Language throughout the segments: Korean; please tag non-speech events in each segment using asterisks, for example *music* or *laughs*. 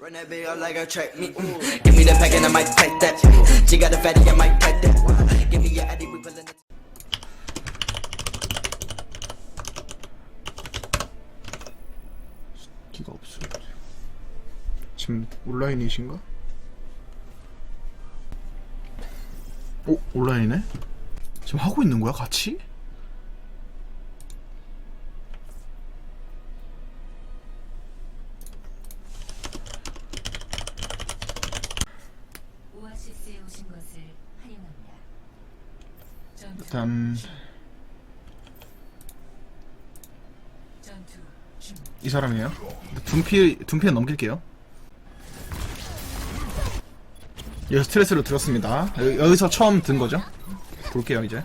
Run that video like a track me. mm. Give me the pack and I might take that. She got a fatty, I might pack that. Give me your addy, we pulling it. 기가 없어. 지금 온라인이신가? 오 온라인이네? 지금 하고 있는 거야 같이? 오아시스에 오신 것을 환영합니다. 전투, 일단. 이 사람이에요. 둔피 둔피는 넘길게요. 여기서 스트레스를 들었습니다. 여- 여기서 처음 든 거죠? 볼게요 이제.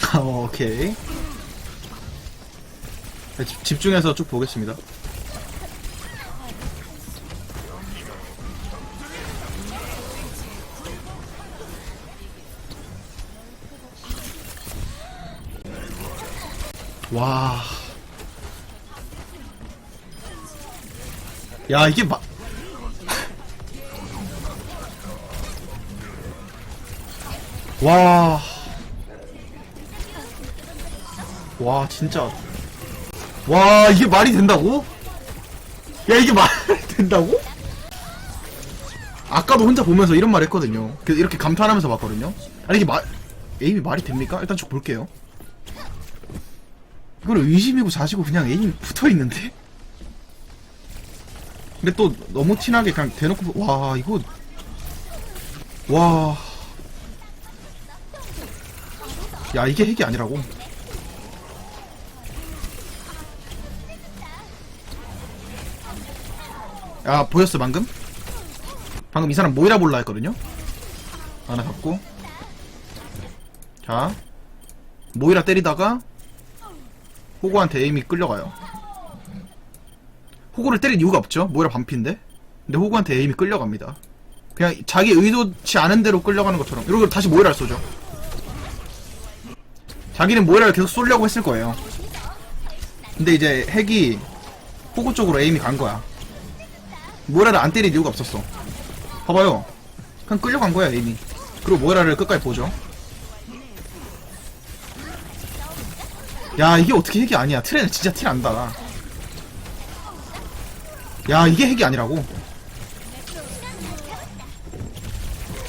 *laughs* 오케이. 집중해서 쭉 보겠습니다. 와. 야, 이게 마. *laughs* 와. 와 진짜 와 이게 말이 된다고? 야 이게 말이 *laughs* 된다고? 아까도 혼자 보면서 이런 말 했거든요 그래서 이렇게 감탄하면서 봤거든요 아니 이게 말 에임이 말이 됩니까? 일단 쭉 볼게요 이걸 의심이고 자시고 그냥 에임이 붙어있는데? 근데 또 너무 티나게 그냥 대놓고 보- 와 이거 와 야 이게 핵이 아니라고 야 보였어 방금? 방금 이 사람 모이라 볼라 했거든요? 하나 갖고 자 모이라 때리다가 호구한테 에임이 끌려가요 호구를 때릴 이유가 없죠 모이라 반피인데 근데 호구한테 에임이 끌려갑니다 그냥 자기 의도치 않은 대로 끌려가는 것처럼 이러고 다시 모이라를 쏘죠 자기는 모이라를 계속 쏘려고 했을 거예요 근데 이제 핵이 호구 쪽으로 에임이 간 거야 모이라를 안 때릴 이유가 없었어. 봐봐요. 그냥 끌려간 거야, 에임이. 그리고 모이라를 끝까지 보죠. 야, 이게 어떻게 핵이 아니야. 트레는 진짜 티 난다. 야, 이게 핵이 아니라고.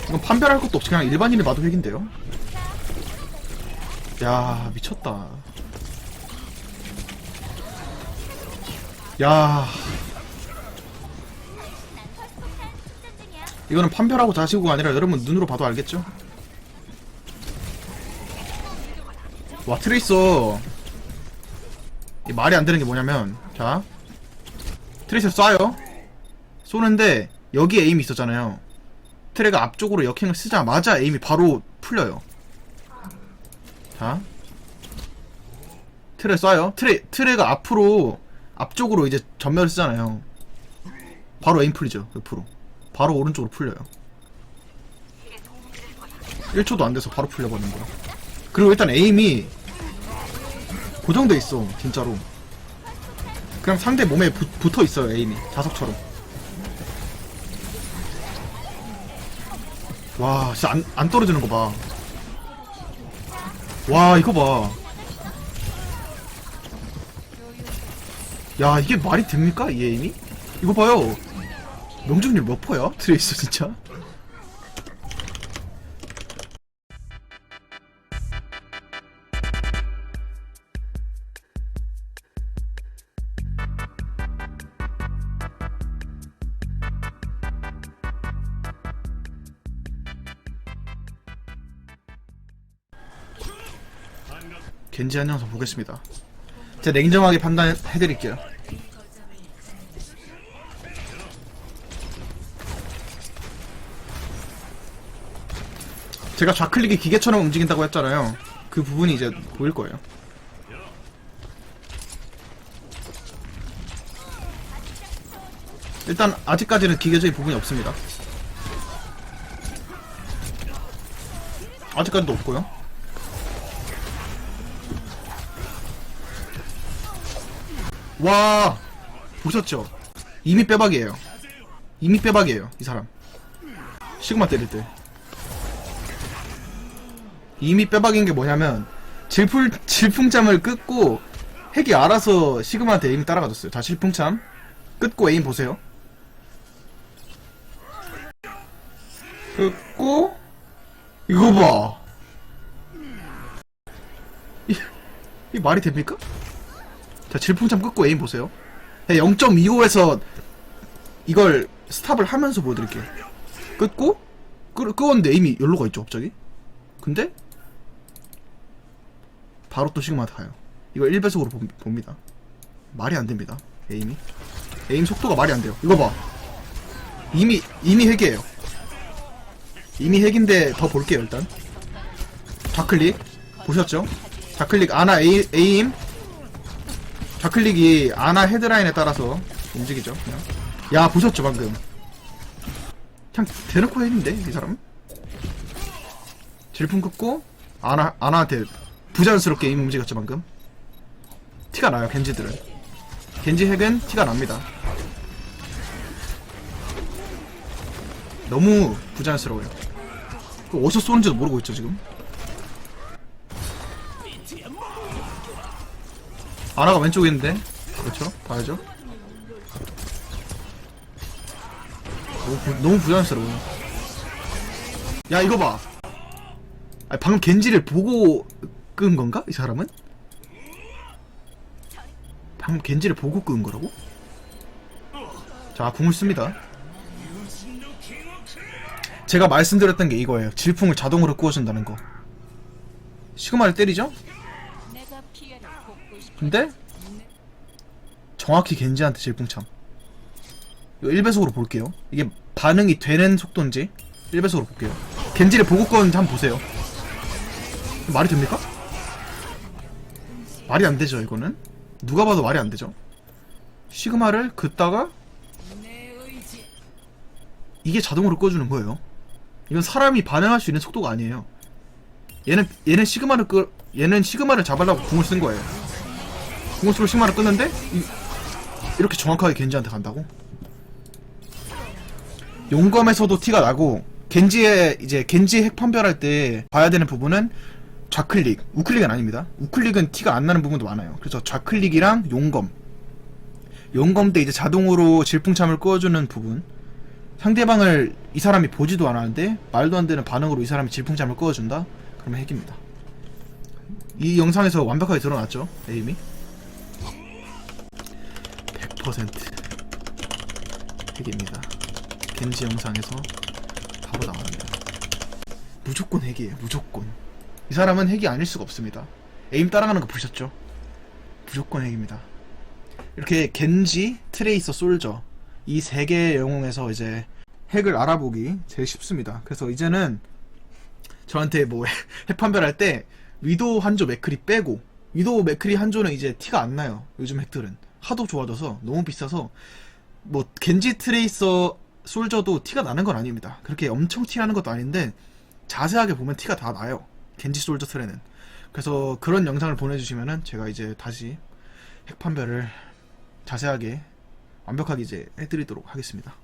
이건 판별할 것도 없이 그냥 일반인이 봐도 핵인데요. 야, 미쳤다. 야. 이거는 판별하고 자시고가 아니라 여러분 눈으로 봐도 알겠죠? 와 트레이서 이 말이 안 되는 게 뭐냐면 자 트레이서 쏴요. 쏘는데 여기에 에임이 있었잖아요. 트레가 앞쪽으로 역행을 쓰자마자 에임이 바로 풀려요. 자 트레 쏴요. 트레 트레가 앞으로 앞쪽으로 이제 전멸을 쓰잖아요. 바로 에임 풀리죠 옆으로. 바로 오른쪽으로 풀려요. 1초도 안 돼서 바로 풀려버리는 거야. 그리고 일단 에임이 고정돼 있어 진짜로 그냥 상대 몸에 부, 붙어 있어요 에임이 자석처럼 와 진짜 안, 안 떨어지는 거 봐 와 이거 봐 야 이게 말이 됩니까 이 에임이? 이거 봐요 명중률 몇 퍼야? *laughs* 트레이서 진짜? 겐지 한 영상 보겠습니다. 제가 냉정하게 판단해드릴게요. 제가 좌클릭이 기계처럼 움직인다고 했잖아요. 그 부분이 이제 보일 거예요. 일단 아직까지는 기계적인 부분이 없습니다. 아직까지도 없고요. 와 보셨죠? 이미 빼박이에요. 이미 빼박이에요 이 사람. 시그마 때릴 때. 이미 빼박인 게 뭐냐면 질풍 질풍참을 끊고 핵이 알아서 시그마한테 에임 따라가줬어요. 자 질풍참 끊고 에임 보세요. 끊고 이거 봐. 이, 이 말이 됩니까? 자 질풍참 끊고 에임 보세요. 0.25에서 이걸 스탑을 하면서 보여드릴게요. 끊고 끄, 끄었는데 에임이 열로가 있죠 갑자기. 근데 바로 또 시그마한테 가요. 이거 1배속으로 봅니다. 말이 안 됩니다. 에임이. 에임 속도가 말이 안 돼요. 이거 봐. 이미, 이미 핵이에요. 이미 핵인데 더 볼게요, 일단. 좌클릭. 보셨죠? 좌클릭 아나 에이, 에임. 좌클릭이 아나 헤드라인에 따라서 움직이죠, 그냥. 야, 보셨죠, 방금. 그냥 대놓고 핵인데, 이 사람은? 질풍 긋고, 아나, 아나한테 부자연스럽게 에임 움직였죠, 방금. 티가 나요, 겐지들은. 겐지 핵은 티가 납니다. 너무 부자연스러워요. 그 어디서 쏘는지도 모르고 있죠, 지금. 아나가 왼쪽에 있는데. 그렇죠? 봐야죠. 너무, 부, 너무 부자연스러워. 야, 이거 봐. 아니, 방금 겐지를 보고 끈 건가? 이 사람은? 방금 겐지를 보고 끈 거라고? 자, 궁을 씁니다. 제가 말씀드렸던 게 이거예요. 질풍을 자동으로 구워준다는 거. 시그마를 때리죠? 근데 정확히 겐지한테 질풍참. 이거 1배속으로 볼게요. 이게 반응이 되는 속도인지 1배속으로 볼게요. 겐지를 보고 껐는지 한번 보세요. 말이 됩니까? 말이 안 되죠, 이거는. 누가 봐도 말이 안 되죠. 시그마를 긋다가 이게 자동으로 꺼주는 거예요. 이건 사람이 반응할 수 있는 속도가 아니에요. 얘는 얘는 시그마를 끄 얘는 시그마를 잡으려고 궁을 쓴 거예요. 쓰고 시그마를 끄는데 이, 이렇게 정확하게 겐지한테 간다고? 용검에서도 티가 나고 겐지의 이제 겐지 핵 판별할 때 봐야 되는 부분은 좌클릭, 우클릭은 아닙니다. 우클릭은 티가 안 나는 부분도 많아요. 그래서 좌클릭이랑 용검, 용검 때 이제 자동으로 질풍참을 꺼주는 부분. 상대방을 이 사람이 보지도 않았는데 말도 안 되는 반응으로 이 사람이 질풍참을 꺼준다? 그러면 핵입니다. 이 영상에서 완벽하게 드러났죠? 에임이 100% 핵입니다. 겐지 영상에서 바로 나왔네요. 무조건 핵이에요. 무조건. 이 사람은 핵이 아닐 수가 없습니다. 에임 따라가는 거 보셨죠? 무조건 핵입니다. 이렇게 겐지, 트레이서, 솔저 이 세 개의 영웅에서 이제 핵을 알아보기 제일 쉽습니다. 그래서 이제는 저한테 뭐 *laughs* 핵 판별할 때 위도우 한조 맥크리 빼고 위도우 맥크리 한조는 이제 티가 안 나요. 요즘 핵들은 하도 좋아져서 너무 비싸서 뭐 겐지 트레이서 솔저도 티가 나는 건 아닙니다. 그렇게 엄청 티 나는 것도 아닌데 자세하게 보면 티가 다 나요. 겐지 솔저 트레는. 그래서 그런 영상을 보내주시면은 제가 이제 다시 핵 판별을 자세하게 완벽하게 이제 해드리도록 하겠습니다.